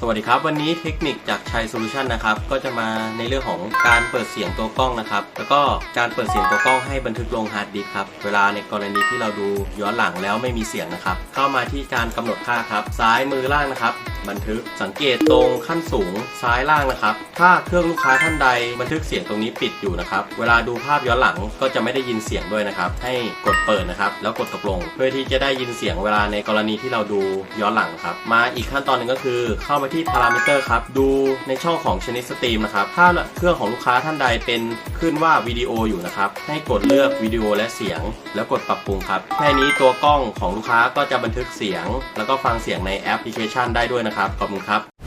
สวัสดีครับ วันนี้เทคนิคจากชัยโซลูชันนะครับ ก็จะมาในเรื่องของการเปิดเสียงตัวกล้องนะครับ แล้วก็การเปิดเสียงตัวกล้องให้บันทึกลงฮาร์ดดิสก์ครับ เวลาในกรณีที่เราดูย้อนหลังแล้วไม่มีเสียงนะครับ เข้ามาที่การกำหนดค่าครับ ซ้ายมือล่างนะครับบันทึกสังเกตตรงขั้นสูงซ้ายล่างนะครับ ถ้าเครื่องลูกค้าท่านใดบันทึกเสียงตรงนี้ปิดอยู่นะครับ เวลาดูภาพย้อนหลังก็จะไม่ได้ยินเสียงด้วยนะครับ ให้กดเปิดนะครับ แล้วกดตกลง เพื่อที่จะได้ยินเสียงเวลาในกรณีที่เราดูย้อนหลังครับ มาอีกขั้นตอนหนึ่งก็คือ เข้ามาที่พารามิเตอร์ครับ ดูในช่องของชนิดสตรีมนะครับ ถ้าเครื่องของลูกค้าท่านใดเป็นขึ้นว่าวิดีโออยู่นะครับ ให้กดเลือกวิดีโอและเสียง แล้วกดปรับปรุงครับ แค่นี้ตัวกล้องของลูกค้าก็จะบันทึกเสียง แล้วก็ฟังเสียงในแอปพลิเคชันได้ด้วยนะครับ ขอบคุณครับ